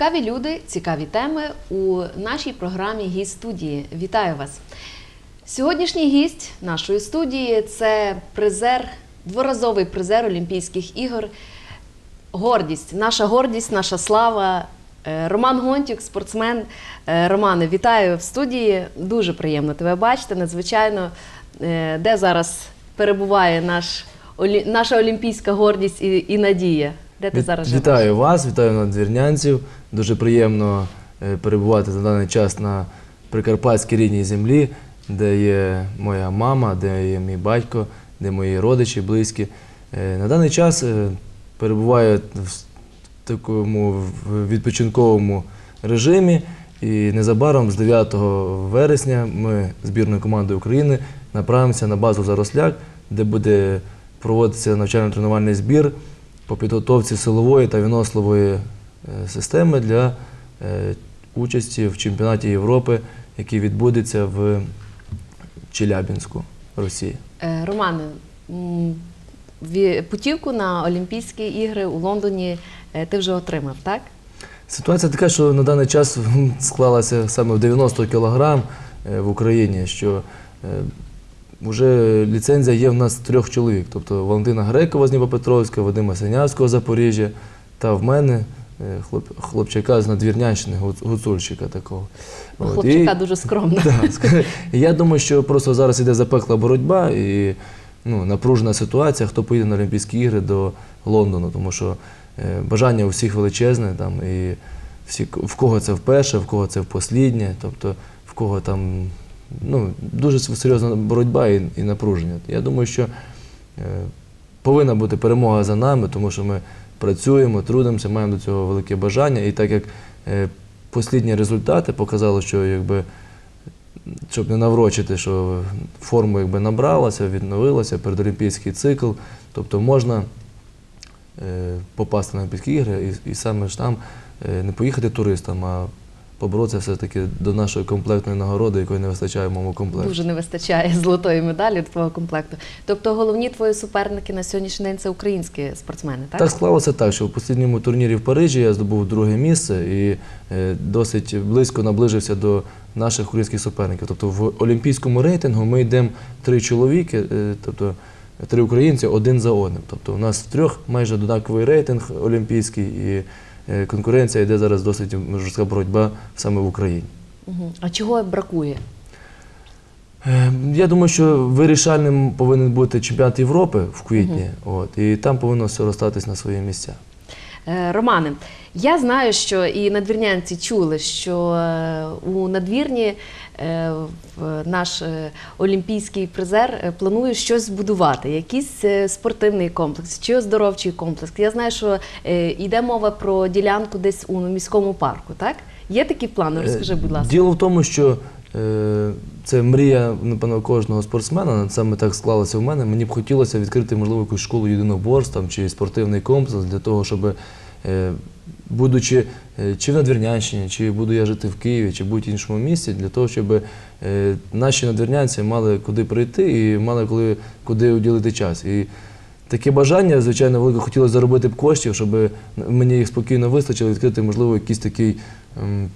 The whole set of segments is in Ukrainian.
Цікаві люди, цікаві теми у нашій програмі Гість студії. Вітаю вас! Сьогоднішній гість нашої студії це призер, дворазовий призер Олімпійських ігор. Гордість, наша гордість, наша слава. Е, Роман Гонтюк, спортсмен. Е, Романе, вітаю в студії. Дуже приємно тебе бачити. Надзвичайно, Е, де зараз перебуває наш, наша олімпійська гордість і, і надія. Де ти Віт- зараз живеш? Вітаю вас, вітаю надвірнянців. Дуже приємно е, перебувати на даний час на прикарпатській рідній землі, де є моя мама, де є мій батько, де мої родичі, близькі. Е, На даний час е, перебуваю в такому в- відпочинковому режимі. І незабаром з 9 вересня ми збірною командою України направимося на базу Заросляк, де буде проводитися навчально-тренувальний збір по підготовці силової та виносливої е, системи для е, участі в чемпіонаті Європи, який відбудеться в Челябінську, Росії. Е, Романе, путівку на Олімпійські ігри у Лондоні ти вже отримав, так? Ситуація така, що на даний час склалася саме в 90 кілограм в Україні, що вже ліцензія є в нас трьох чоловік. Тобто Валентина Грекова з Дніпропетровська, Вадима Синявського з Запоріжжя та в мене е, хлоп- хлопчака з Надвірнянщини, гуцульщика такого. У От, хлопчика і- дуже скромно. так. Я думаю, що просто зараз іде запекла боротьба і ну, напружена ситуація, хто поїде на Олімпійські ігри до Лондону, тому що е, бажання у всіх величезне, там, і всі, в кого це вперше, в кого це впосліднє, тобто в кого там ну, дуже серйозна боротьба і, і напруження. Я думаю, що е, повинна бути перемога за нами, тому що ми працюємо, трудимося, маємо до цього велике бажання. І так як е, послідні результати показали, що якби щоб не наврочити, що форму якби набралася, відновилася, передолімпійський цикл, тобто можна е, попасти на Олімпійські ігри і, і саме ж там е, не поїхати туристам, а поборотися все-таки до нашої комплектної нагороди, якої не вистачає в моєму комплекті. Дуже не вистачає золотої медалі твого комплекту. Тобто головні твої суперники на сьогоднішній день це українські спортсмени, так? Так склалося так, що в останньому турнірі в Парижі я здобув друге місце і е, досить близько наближився до наших українських суперників. Тобто в олімпійському рейтингу ми йдемо три чоловіки, е, тобто три українці один за одним. Тобто у нас в трьох майже однаковий рейтинг олімпійський, і конкуренція йде зараз досить жорстка боротьба саме в Україні. А чого бракує? Е, Я думаю, що вирішальним повинен бути чемпіонат Європи в квітні, от, і там повинно все розстатись на свої місця. Е, Романе, я знаю, що і надвірнянці чули, що е, у надвірні е, наш е, олімпійський призер е, планує щось збудувати, якийсь е, спортивний комплекс чи оздоровчий комплекс. Я знаю, що е, йде мова про ділянку десь у міському парку, так? Є такі плани? Розкажи, будь ласка. Діло в тому, що е, це мрія, напевно, кожного спортсмена. Саме так склалося в мене. Мені б хотілося відкрити, можливо, якусь школу єдиноборств там, чи спортивний комплекс для того, щоб, е, будучи е, чи в Надвірнянщині, чи буду я жити в Києві, чи будь-іншому місці, для того, щоб е, наші надвірнянці мали куди прийти і мали коли, куди уділити час. І Таке бажання, звичайно, велике хотілося заробити б коштів, щоб мені їх спокійно вистачило, відкрити, можливо, якийсь такий ем,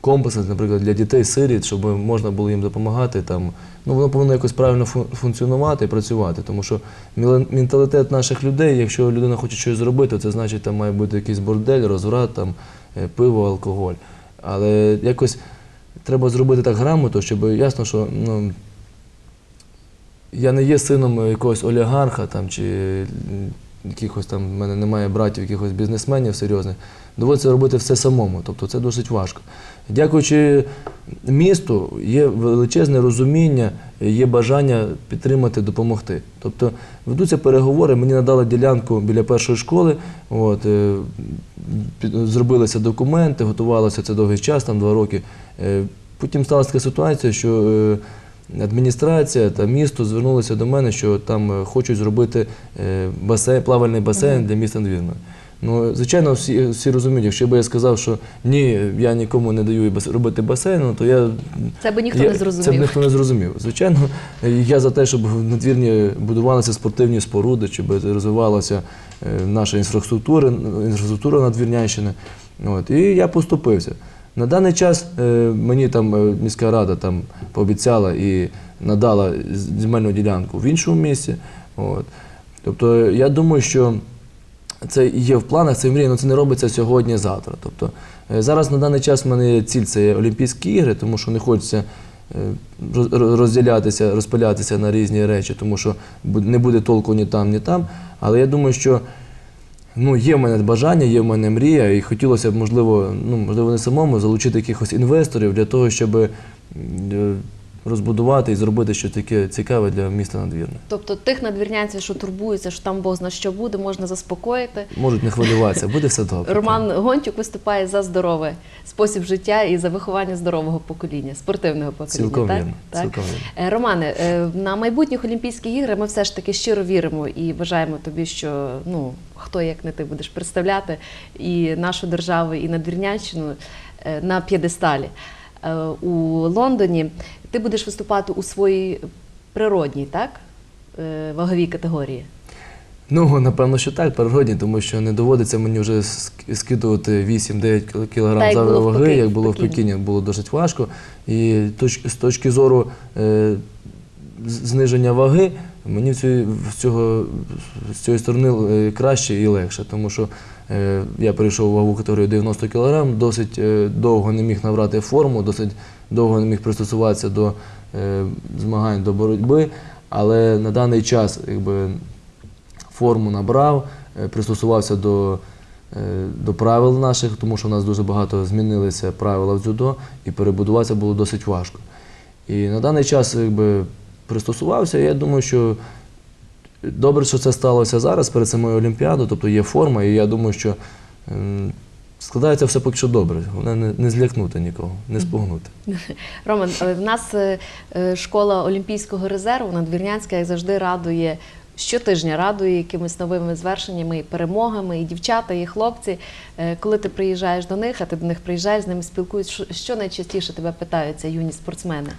комплекс, наприклад, для дітей-сиріт, щоб можна було їм допомагати. Там. Ну, воно повинно якось правильно функціонувати і працювати. Тому що менталітет наших людей, якщо людина хоче щось зробити, це значить, там має бути якийсь бордель, розврат, там, е, пиво, алкоголь. Але якось треба зробити так грамотно, щоб ясно, що ну, я не є сином якогось олігарха там, чи якихось там, в мене немає братів, якихось бізнесменів серйозних. Доводиться робити все самому. Тобто це досить важко. Дякуючи місту, є величезне розуміння, є бажання підтримати, допомогти. Тобто ведуться переговори, мені надали ділянку біля першої школи, от, е, зробилися документи, готувалося це довгий час, там два роки. Е, Потім сталася така ситуація, що е, адміністрація та місто звернулися до мене, що там хочуть зробити басейн, плавальний басейн для міста Надвірна. Ну, звичайно, всі, всі розуміють, якщо б я сказав, що ні, я нікому не даю робити басейн, ну, то я Це би ніхто я, не Це б ніхто не зрозумів. Звичайно, я за те, щоб в надвірні будувалися спортивні споруди, щоб розвивалася е, наша інфраструктура, інфраструктура Надвірнянщини. От. І я поступився. На даний час е, мені там е, міська рада там пообіцяла і надала земельну ділянку в іншому місці. От. Тобто я думаю, що це є в планах, це в мрії, але це не робиться сьогодні-завтра. Тобто е, зараз на даний час в мене ціль це Олімпійські ігри, тому що не хочеться е, роз- роз- розділятися, розпилятися на різні речі, тому що не буде толку ні там, ні там. Але я думаю, що ну, є в мене бажання, є в мене мрія, і хотілося б, можливо, ну, можливо, не самому залучити якихось інвесторів для того, щоб е, розбудувати і зробити щось таке цікаве для міста Надвірне. Тобто тих надвірнянців, що турбуються, що там Бог зна що буде, можна заспокоїти. Можуть не хвилюватися, буде все добре. Роман Гончук виступає за здоровий спосіб життя і за виховання здорового покоління, спортивного покоління. Цілком так? вірно, Так? цілком вірно. Е, Романе, е, на майбутніх Олімпійські ігри ми все ж таки щиро віримо і бажаємо тобі, що ну хто як не ти будеш представляти і нашу державу, і надвірнянщину е, на п'єдесталі. Е, У Лондоні ти будеш виступати у своїй природній, так? е, Ваговій категорії. Ну, напевно, що так, природні, тому що не доводиться мені вже скидувати 8-9 Так, кілограм зайвої ваги, Пекіні, як було в Пекіні. Було досить важко. І з точки зору е, зниження ваги, мені в цього, з цієї сторони е, краще і легше, тому що я перейшов у вагову категорію 90 кг, досить е, довго не міг набрати форму, досить довго не міг пристосуватися до е, змагань, до боротьби. Але на даний час якби, форму набрав, е, пристосувався до, е, до правил наших, тому що у нас дуже багато змінилися правила в дзюдо, і перебудуватися було досить важко. І на даний час якби, пристосувався, я думаю, що добре, що це сталося зараз перед самою Олімпіадою, тобто є форма, і я думаю, що ем, складається все поки що добре. Головне не, злякнути нікого, не спугнути. Роман, в нас е, е, школа Олімпійського резерву Надвірнянська, як завжди, радує щотижня радує якимись новими звершеннями і перемогами, і дівчата, і хлопці. Е, Коли ти приїжджаєш до них, а ти до них приїжджаєш, з ними спілкуєшся, що- найчастіше тебе питаються юні спортсмени?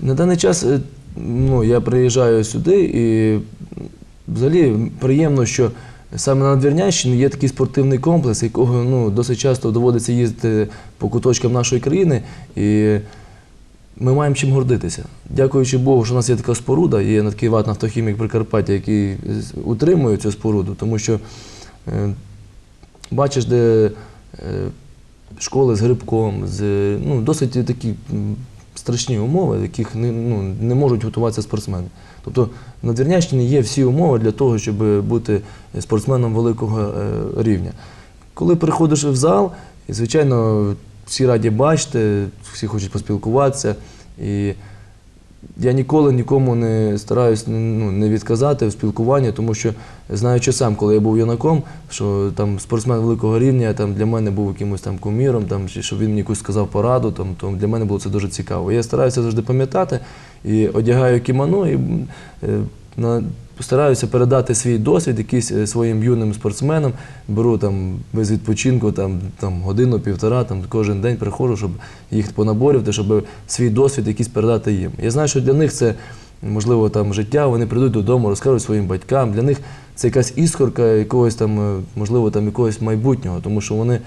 На даний час ну, я приїжджаю сюди і взагалі приємно, що саме на Надвірнянщині є такий спортивний комплекс, якого ну, досить часто доводиться їздити по куточкам нашої країни. І ми маємо чим гордитися. Дякуючи Богу, що у нас є така споруда, є такий ват нафтохімік Прикарпаття, який утримує цю споруду, тому що е, бачиш, де е, школи з грибком, з ну, досить такі страшні умови, в яких не, ну, не можуть готуватися спортсмени. Тобто на Двірнящині є всі умови для того, щоб бути спортсменом великого е, рівня. Коли приходиш в зал, звичайно, всі раді бачити, всі хочуть поспілкуватися. І я ніколи нікому не стараюсь ну, не відказати в спілкуванні, тому що знаючи сам, коли я був юнаком, що там спортсмен великого рівня там для мене був якимось там куміром, там чи щоб він мені якусь сказав пораду, там то для мене було це дуже цікаво. Я стараюся завжди пам'ятати і одягаю кімоно і е, на, стараюся передати свій досвід якийсь е, своїм юним спортсменам. Беру там без відпочинку там, там годину-півтора, там кожен день приходжу, щоб їх понаборювати, щоб свій досвід якийсь передати їм. Я знаю, що для них це можливо там життя, вони прийдуть додому, розкажуть своїм батькам. Для них це якась іскорка якогось там, е, можливо, там якогось майбутнього, тому що вони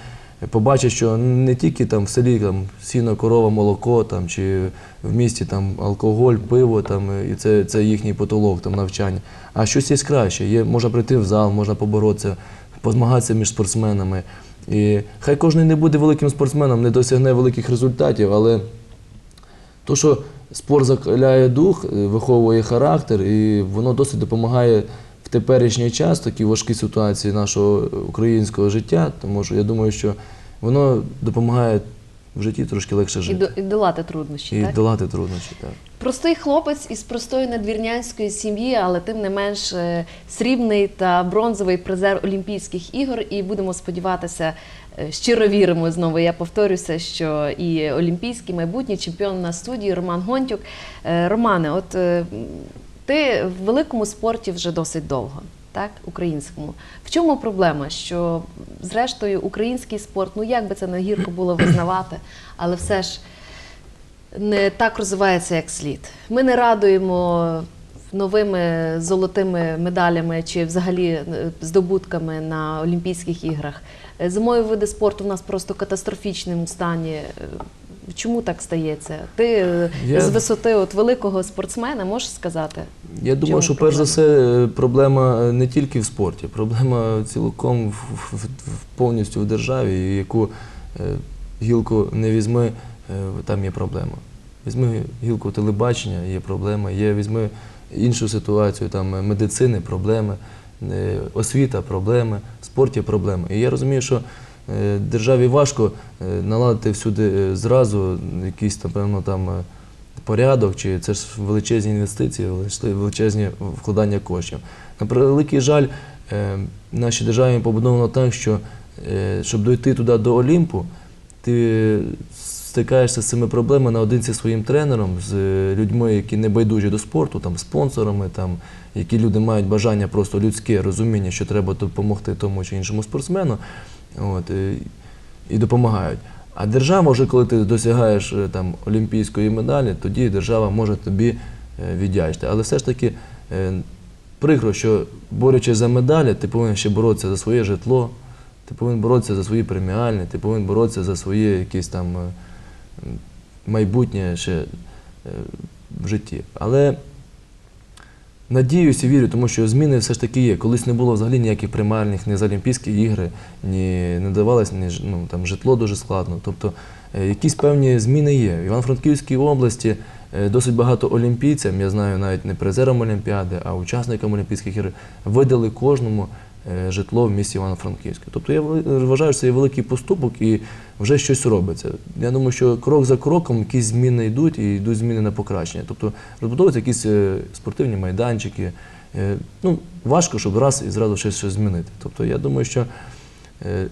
побачать, що не тільки там в селі там сіно, корова, молоко там чи в місті там алкоголь, пиво там і це, це їхній потолок там навчання. А щось є краще. Є, можна прийти в зал, можна поборотися, позмагатися між спортсменами. І хай кожен не буде великим спортсменом, не досягне великих результатів, але то, що спорт закаляє дух, виховує характер, і воно досить допомагає теперішній час, в такій важкій ситуації нашого українського життя, тому що я думаю, що воно допомагає в житті трошки легше І, жити. до, і долати труднощі, І так? долати труднощі. Так. Простий хлопець із простої надвірнянської сім'ї, але тим не менш е, срібний та бронзовий призер Олімпійських ігор. І будемо сподіватися, е, щиро віримо знову. Я повторюся, що і олімпійський майбутній чемпіон на студії Роман Гонтюк. Е, Романе, от е, ти в великому спорті вже досить довго. так, українському. В чому проблема? Що, зрештою, український спорт, ну як би це не гірко було визнавати, але все ж не так розвивається, як слід. Ми не радуємо новими золотими медалями чи взагалі е, здобутками на Олімпійських іграх. Е, Зимові види спорту в нас просто в катастрофічному стані. Чому так стається? Ти е, Я- з висоти от великого спортсмена можеш сказати? Я думаю, що перш за все е, проблема е, не тільки в спорті, проблема цілком в, в- в- повністю в державі, яку е, гілку не візьми, е, там є проблема. Візьми гілку телебачення, є проблема, є візьми іншу ситуацію, там медицини, проблеми, е, освіта, проблеми, в спорті проблеми. І я розумію, що державі важко е, наладити всюди е, зразу якийсь, напевно, там. е, порядок, чи це ж величезні інвестиції, величезні вкладання коштів. На превеликий жаль, е, нашій державі побудовано так, що е, щоб дойти туди до Олімпу, ти стикаєшся з цими проблемами наодинці зі своїм тренером, з е, людьми, які не байдужі до спорту, там, спонсорами, там, які люди мають бажання просто людське розуміння, що треба допомогти тому чи іншому спортсмену. От, е, і допомагають. А держава, вже коли ти досягаєш е, там, олімпійської медалі, тоді держава може тобі е, віддячити. Але все ж таки е, прикро, що борючись за медалі, ти повинен ще боротися за своє житло, ти повинен боротися за свої преміальні, ти повинен боротися за своє якесь там майбутнє ще в житті. Але Надіюся і вірю, тому що зміни все ж таки є. Колись не було взагалі ніяких примарних, ні за Олімпійські ігри, ні не давалось ні, ну, там, житло дуже складно. Тобто е, якісь певні зміни є. В Івано-Франківській області е, досить багато олімпійцям, я знаю навіть не призерам Олімпіади, а учасникам Олімпійських ігор, видали кожному житло в місті Івано-Франківську. Тобто я вважаю, що це є великий поступок і вже щось робиться. Я думаю, що крок за кроком якісь зміни йдуть і йдуть зміни на покращення. Тобто розбудовуються якісь е, спортивні майданчики. Е, Ну, важко, щоб раз і зразу щось, щось змінити. Тобто я думаю, що е,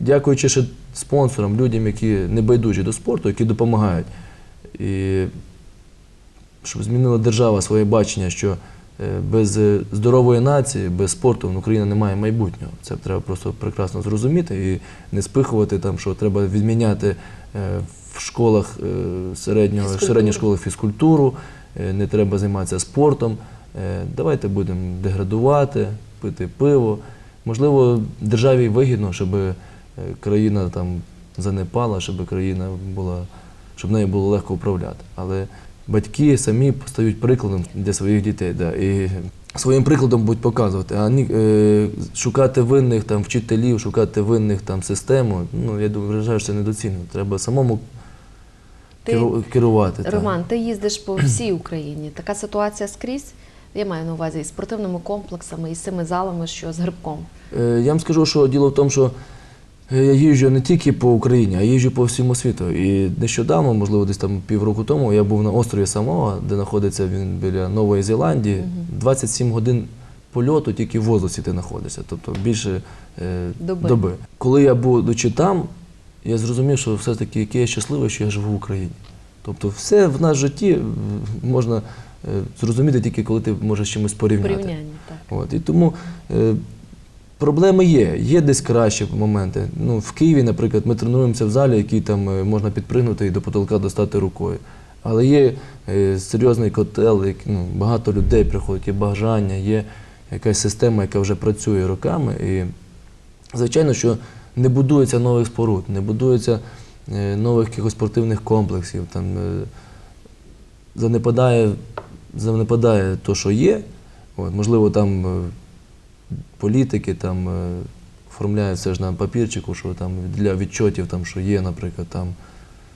дякуючи ще спонсорам, людям, які не байдужі до спорту, які допомагають. І щоб змінила держава своє бачення, що е, без е, здорової нації, без спорту ну, Україна не має майбутнього. Це треба просто прекрасно зрозуміти і не спихувати там, що треба відміняти е, в школах е, Фізкультуру. середніх школах фізкультуру, е, не треба займатися спортом. Е, Давайте будемо деградувати, пити пиво. Можливо, державі вигідно, щоб е, країна там занепала, щоб країна була, щоб нею було легко управляти. Але батьки самі стають прикладом для своїх дітей. Да, і своїм прикладом будуть показувати. А е, шукати винних там вчителів, шукати винних там систему. Ну я думаю, вважаю, що це недоцільно. Треба самому Ти- керу- керувати. так. Роман, ти їздиш по всій Україні. Така ситуація скрізь. Я маю на увазі і спортивними комплексами, і з цими залами, що з грибком. Е, Я вам скажу, що діло в тому, що я їжджу не тільки по Україні, а їжджу по всьому світу. І нещодавно, можливо, десь там півроку тому, я був на острові Самоа, де знаходиться він біля Нової Зеландії. 27 годин польоту тільки в воздусі ти знаходишся, тобто більше е, Доби. Коли я будучи там, я зрозумів, що все-таки який я щасливий, що я живу в Україні. Тобто все в нас в житті е, можна е, зрозуміти тільки коли ти можеш чимось порівняти. Порівняння, так. От, і тому е, проблеми є. Є десь кращі моменти. Ну, в Києві, наприклад, ми тренуємося в залі, який там е, можна підпригнути і до потолка достати рукою. Але є е, серйозний котел, ну, багато людей приходять, є бажання, є якась система, яка вже працює роками. І, звичайно, що не будується нових споруд, не будується е, нових якихось спортивних комплексів. Там, занепадає, занепадає то, що є. От, можливо, там політики там, е, оформляють все ж на папірчику, що там для відчотів, там, що є, наприклад, там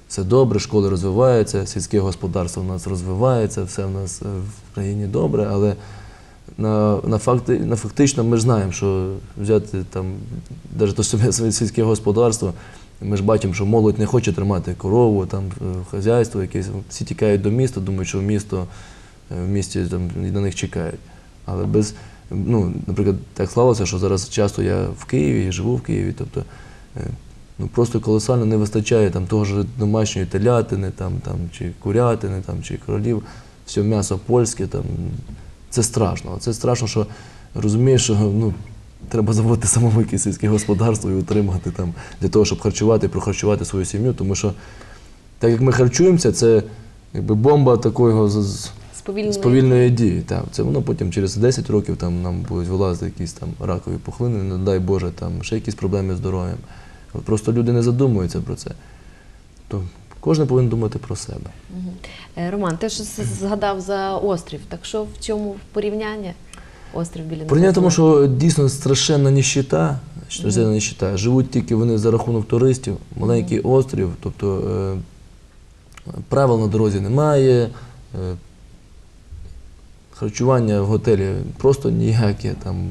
все добре, школи розвиваються, сільське господарство в нас розвивається, все в нас е, в країні добре, але на, на, факти, на фактично ми ж знаємо, що взяти там, навіть то собі сільське господарство, ми ж бачимо, що молодь не хоче тримати корову, там, е, хазяйство якесь. Всі тікають до міста, думають, що місто, в місті там, на них чекають. Але без, ну, наприклад, так склалося, що зараз часто я в Києві, живу в Києві, тобто е, ну, просто колосально не вистачає там, того ж домашньої телятини, там, там, чи курятини, там, чи королів, все м'ясо польське. Там, це страшно. Це страшно, що розумієш, що ну, треба заводити самому сільське господарство і утримати там для того, щоб харчувати і прохарчувати свою сім'ю. Тому що так як ми харчуємося, це якби бомба такого з- з- сповільної дії. Так. Це воно потім через 10 років там, нам будуть вилазити якісь там ракові пухлини, не дай Боже, там ще якісь проблеми з здоров'ям. Просто люди не задумуються про це. То кожен повинен думати про себе. Е, Роман, ти ж згадав за острів. Так що в чому порівняння? Острів біля Порівняно тому, що дійсно страшенна ніщита, страшенна ніщита. Живуть тільки вони за рахунок туристів, маленький острів, тобто е, правил на дорозі немає, е, харчування в готелі просто ніяке, там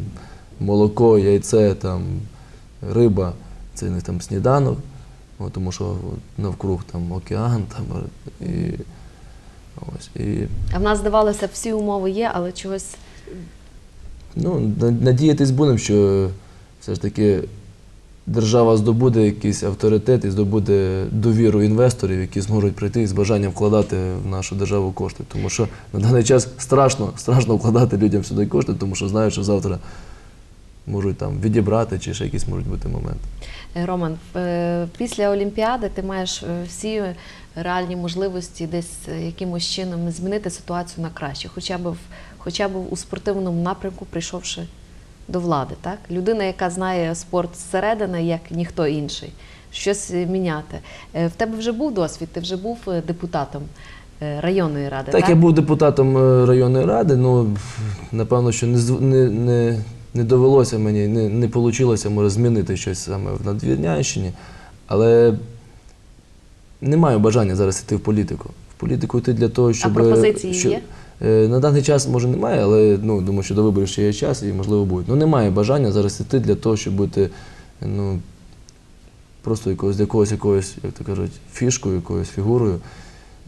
молоко, яйце, там, риба, це не там сніданок, от, тому що навкруг там океан, там, і, ось, і А в нас здавалося, всі умови є, але чогось Ну, надіятись будемо, що все ж таки держава здобуде якийсь авторитет і здобуде довіру інвесторів, які зможуть прийти з бажанням вкладати в нашу державу кошти. Тому що на даний час страшно, страшно вкладати людям сюди кошти, тому що знають, що завтра можуть там відібрати чи ще якісь можуть бути моменти. Е, Роман, е, після Олімпіади ти маєш е, всі реальні можливості десь якимось чином змінити ситуацію на краще, хоча б хоча б у спортивному напрямку, прийшовши до влади. Так? Людина, яка знає спорт зсередини, як ніхто інший, щось е, міняти. Е, В тебе вже був досвід, ти вже був е, депутатом районної ради. Так, Так, я був депутатом районної ради, ну напевно, що не, не, не, довелося мені, не, не вийшло, може, змінити щось саме в Надвірнянщині. Але не маю бажання зараз йти в політику. В політику йти для того, щоб. пропозиції щоб- є? Е, На даний час може немає, але ну, думаю, що до виборів ще є час і можливо буде. Ну немає бажання зараз йти для того, щоб бути ну, просто якогось, якогось, якогось, як то кажуть, фішкою, якоюсь фігурою,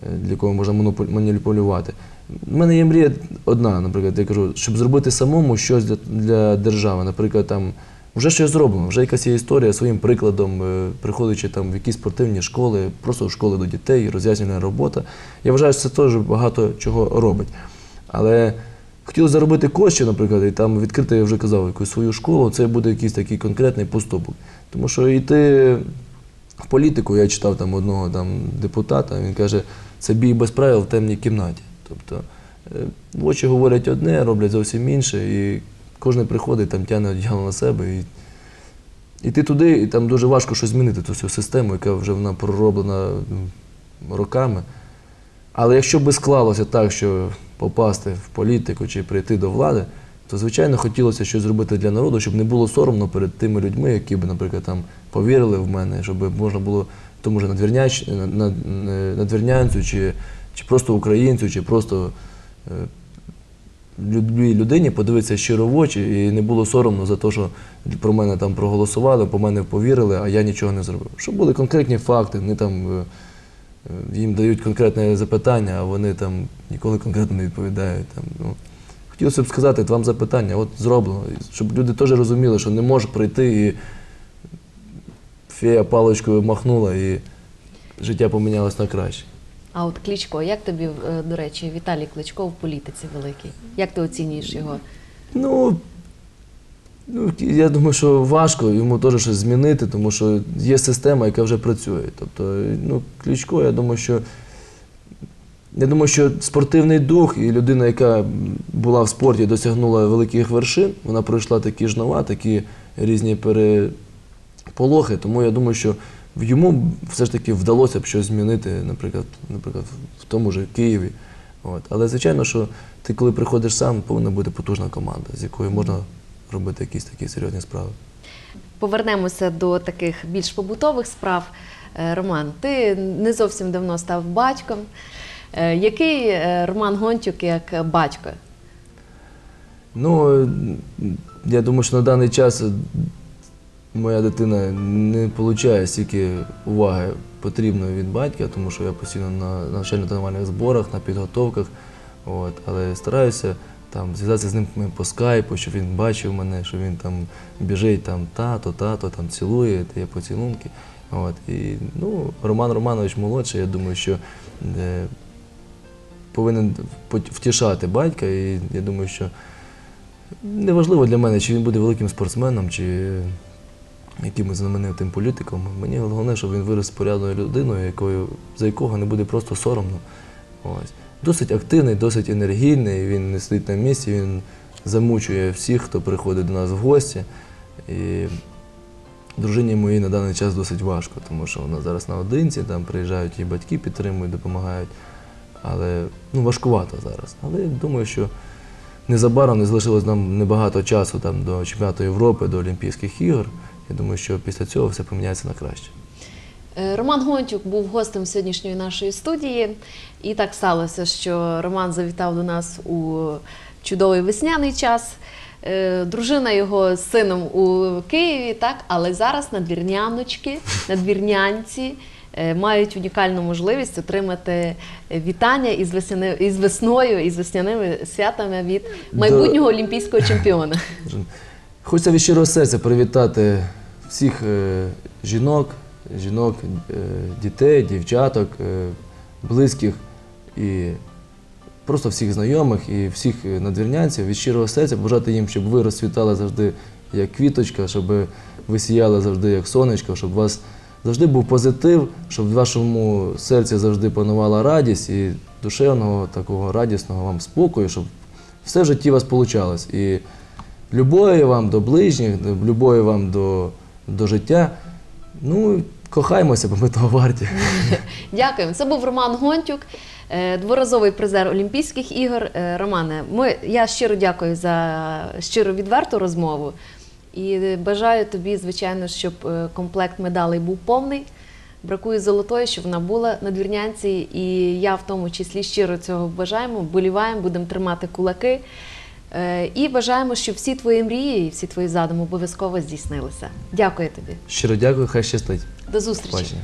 е, для якого можна маніпулювати. У мене є мрія одна, наприклад, я кажу, щоб зробити самому щось для, для держави. Наприклад, там вже щось зроблено, вже якась є історія своїм прикладом, е, приходячи там в якісь спортивні школи, просто в школи до дітей, роз'яснювальна робота. Я вважаю, що це теж багато чого робить. Але хотілося заробити коштів, наприклад, і там відкрити, я вже казав, якусь свою школу, це буде якийсь такий конкретний поступок. Тому що йти в політику, я читав там одного там, депутата, він каже, це бій без правил в темній кімнаті. Тобто е, очі говорять одне, роблять зовсім інше, і кожен приходить, там тягне одягало на себе. І, і ти туди, і там дуже важко щось змінити, ту всю систему, яка вже вона пророблена роками. Але якщо би склалося так, що попасти в політику чи прийти до влади, то звичайно хотілося щось зробити для народу, щоб не було соромно перед тими людьми, які б, наприклад, там повірили в мене, щоб можна було тому ж надвірнянцю, чи, чи просто українцю, чи просто е, любій людині подивитися щиро в очі і не було соромно за те, що про мене там проголосували, по мене повірили, а я нічого не зробив. Щоб були конкретні факти, вони там. е, е, їм дають конкретне запитання, а вони там ніколи конкретно не відповідають. Там, ну. Хотілося б сказати, вам запитання, от зроблено, щоб люди теж розуміли, що не може прийти і фея паличкою махнула і життя помінялось на краще. А от Кличко, як тобі, е, до речі, Віталій Кличко в політиці великий? Як ти оцінюєш його? Ну, ну, я думаю, що важко йому теж щось змінити, тому що є система, яка вже працює. Тобто, ну, Кличко, я думаю, що. Я думаю, що спортивний дух і людина, яка була в спорті, досягнула великих вершин, вона пройшла такі жнива, такі різні переполохи. Тому я думаю, що йому все ж таки вдалося б щось змінити, наприклад, наприклад в тому ж Києві. От. Але звичайно, що ти, коли приходиш сам, повинна бути потужна команда, з якою можна робити якісь такі серйозні справи. Повернемося до таких більш побутових справ. Е, Роман, ти не зовсім давно став батьком. Е, Який е, Роман Гончук як батько? Ну, я думаю, що на даний час моя дитина не отримує стільки уваги потрібної від батька, тому що я постійно на навчально-тренувальних зборах, на підготовках. От, але стараюся там зв'язатися з ним по скайпу, щоб він бачив мене, що він там біжить там тато, тато, там цілує, є поцілунки. От, і, ну, Роман Романович молодший, я думаю, що е, повинен втішати батька, і я думаю, що Неважливо для мене, чи він буде великим спортсменом, чи якимось знаменитим політиком. Мені головне, щоб він вирос порядною людиною, якою, за якого не буде просто соромно. Ось. Досить активний, досить енергійний, він не сидить на місці, він замучує всіх, хто приходить до нас в гості. І дружині моїй на даний час досить важко, тому що вона зараз наодинці, там приїжджають її батьки, підтримують, допомагають. Але ну, важкувато зараз. Але я думаю, що незабаром не залишилось нам небагато часу там, до чемпіонату Європи, до Олімпійських ігор. Я думаю, що після цього все поміняється на краще. Е, Роман Гонтюк був гостем сьогоднішньої нашої студії, і так сталося, що Роман завітав до нас у чудовий весняний час. Е, Дружина його з сином у Києві, так, але зараз надвірняночки, надвірнянці е, мають унікальну можливість отримати вітання із, весняни, із весною, із весняними святами від майбутнього олімпійського чемпіона. Хочеться від щирого серця привітати всіх е, жінок, жінок, е, дітей, дівчаток, е, близьких і просто всіх знайомих і всіх надвірнянців від щирого серця, бажати їм, щоб ви розцвітали завжди як квіточка, щоб ви сіяли завжди як сонечко, щоб у вас завжди був позитив, щоб в вашому серці завжди панувала радість і душевного такого радісного вам спокою, щоб все в житті у вас вийшло. І любові вам до ближніх, любові вам до, до життя. Ну, кохаймося, бо ми того варті. Дякуємо. Це був Роман Гонтюк, е, дворазовий призер Олімпійських ігор. Е, Романе, ми, я щиро дякую за щиро відверту розмову і бажаю тобі, звичайно, щоб е, комплект медалей був повний. Бракує золотої, щоб вона була на двірнянці, і я в тому числі щиро цього бажаємо. Боліваємо, будемо тримати кулаки. Е, І бажаємо, щоб всі твої мрії і всі твої задуми обов'язково здійснилися. Дякую тобі. Щиро дякую, хай щастить. До зустрічі. Побачення.